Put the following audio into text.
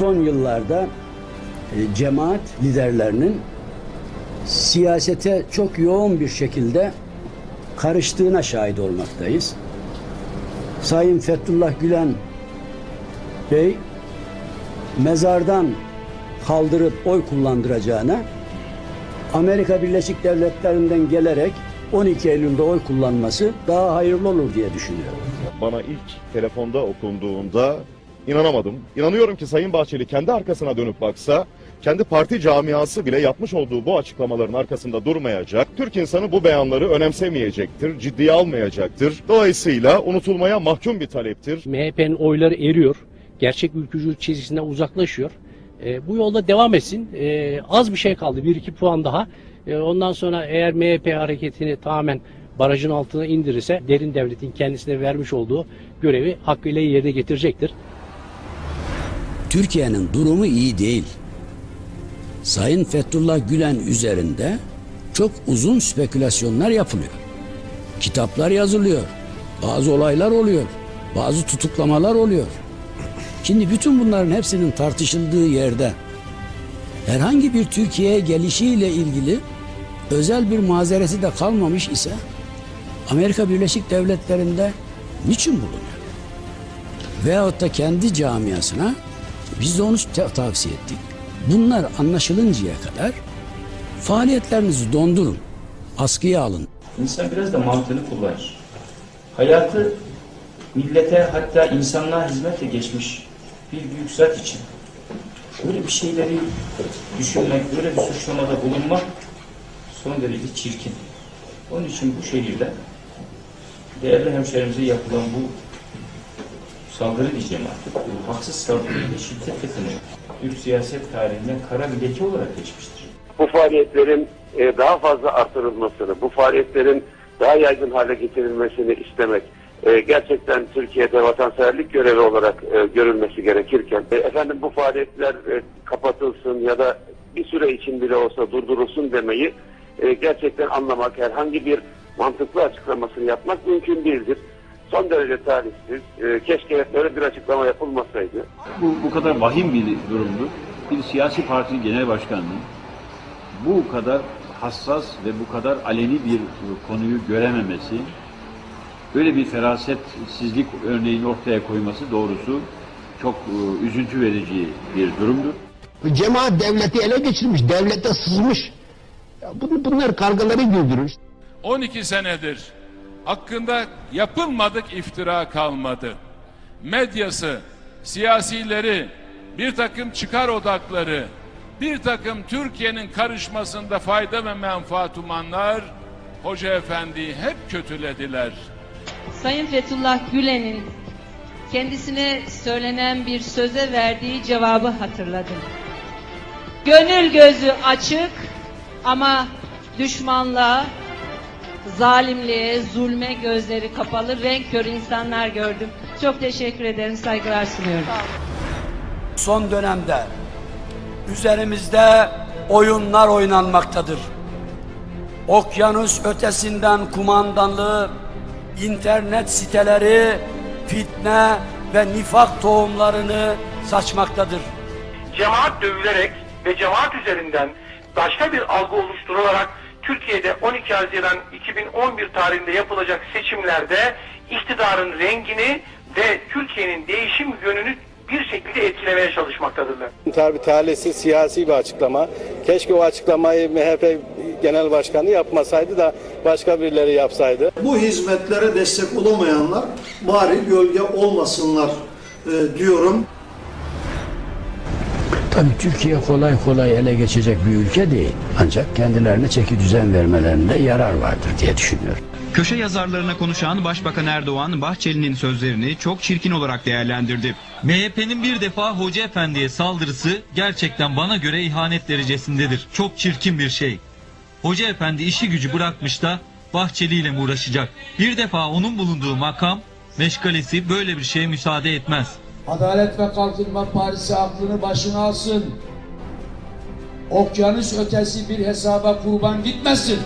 son yıllarda e, cemaat liderlerinin siyasete çok yoğun bir şekilde karıştığına şahit olmaktayız. Sayın Fethullah Gülen Bey mezardan kaldırıp oy kullandıracağına Amerika Birleşik Devletleri'nden gelerek 12 Eylül'de oy kullanması daha hayırlı olur diye düşünüyorum. Bana ilk telefonda okunduğunda inanamadım. İnanıyorum ki Sayın Bahçeli kendi arkasına dönüp baksa, kendi parti camiası bile yapmış olduğu bu açıklamaların arkasında durmayacak. Türk insanı bu beyanları önemsemeyecektir, ciddiye almayacaktır. Dolayısıyla unutulmaya mahkum bir taleptir. MHP'nin oyları eriyor. Gerçek ülkücülük çizgisinden uzaklaşıyor. E, bu yolda devam etsin. E, az bir şey kaldı. 1-2 puan daha. E, ondan sonra eğer MHP hareketini tamamen barajın altına indirirse derin devletin kendisine vermiş olduğu görevi hakkıyla yerine getirecektir. Türkiye'nin durumu iyi değil. Sayın Fethullah Gülen üzerinde çok uzun spekülasyonlar yapılıyor. Kitaplar yazılıyor. Bazı olaylar oluyor. Bazı tutuklamalar oluyor. Şimdi bütün bunların hepsinin tartışıldığı yerde herhangi bir Türkiye'ye gelişiyle ilgili özel bir mazereti de kalmamış ise Amerika Birleşik Devletleri'nde niçin bulunuyor? Veyahut da kendi camiasına biz de onu tavsiye ettik. Bunlar anlaşılıncaya kadar faaliyetlerinizi dondurun, askıya alın. İnsan biraz da mantığını kullanır. Hayatı millete hatta insanlığa hizmetle geçmiş bir büyük zat için böyle bir şeyleri düşünmek, böyle bir suçlamada bulunmak son derece çirkin. Onun için bu şehirde değerli hemşerimize yapılan bu saldırı diyeceğim artık, haksız saldırıyla şiddetle kınıyor. Türk siyaset tarihinden kara bir leke olarak geçmiştir. bu faaliyetlerin e, daha fazla artırılmasını, bu faaliyetlerin daha yaygın hale getirilmesini istemek e, gerçekten Türkiye'de vatanseverlik görevi olarak e, görülmesi gerekirken efendim bu faaliyetler kapatılsın ya da bir süre için bile olsa durdurulsun demeyi gerçekten anlamak, herhangi bir mantıklı açıklamasını yapmak mümkün değildir. Son derece talihsiz. E, keşke böyle bir açıklama yapılmasaydı. Bu, bu kadar vahim bir durumdu. Bir siyasi partinin genel başkanının bu kadar hassas ve bu kadar aleni bir konuyu görememesi, böyle bir ferasetsizlik örneğini ortaya koyması doğrusu çok e, üzüntü verici bir durumdur. Cemaat devleti ele geçirmiş, devlete sızmış. Bunlar kargaları güldürür. 12 senedir hakkında yapılmadık iftira kalmadı. Medyası, siyasileri, bir takım çıkar odakları, bir takım Türkiye'nin karışmasında fayda ve menfaat umanlar Hoca Efendi'yi hep kötülediler. Sayın Fethullah Gülen'in kendisine söylenen bir söze verdiği cevabı hatırladım. Gönül gözü açık ama düşmanlığa, zalimliğe, zulme gözleri kapalı, renk kör insanlar gördüm. Çok teşekkür ederim, saygılar sunuyorum. son dönemde üzerimizde oyunlar oynanmaktadır. Okyanus ötesinden kumandanlığı, internet siteleri, fitne ve nifak tohumlarını saçmaktadır. cemaat dövülerek ve cemaat üzerinden başka bir algı oluşturularak Türkiye'de 12 Haziran 2011 tarihinde yapılacak seçimlerde iktidarın rengini ve Türkiye'nin değişim yönünü bir şekilde etkilemeye çalışmaktadırlar. Tabii talihsiz siyasi bir açıklama. Keşke o açıklamayı MHP Genel Başkanı yapmasaydı da başka birileri yapsaydı. Bu hizmetlere destek olamayanlar bari gölge olmasınlar e, diyorum. Tabii Türkiye kolay kolay ele geçecek bir ülke değil. Ancak kendilerine çeki düzen vermelerinde yarar vardır diye düşünüyorum. Köşe yazarlarına konuşan Başbakan Erdoğan, Bahçeli'nin sözlerini çok çirkin olarak değerlendirdi. MHP'nin bir defa Hoca Efendi'ye saldırısı gerçekten bana göre ihanet derecesindedir. Çok çirkin bir şey. Hoca Efendi işi gücü bırakmış da Bahçeli ile mi uğraşacak? Bir defa onun bulunduğu makam, meşgalesi böyle bir şeye müsaade etmez. Adalet ve Kalkınma Partisi aklını başına alsın. Okyanus ötesi bir hesaba kurban gitmesin.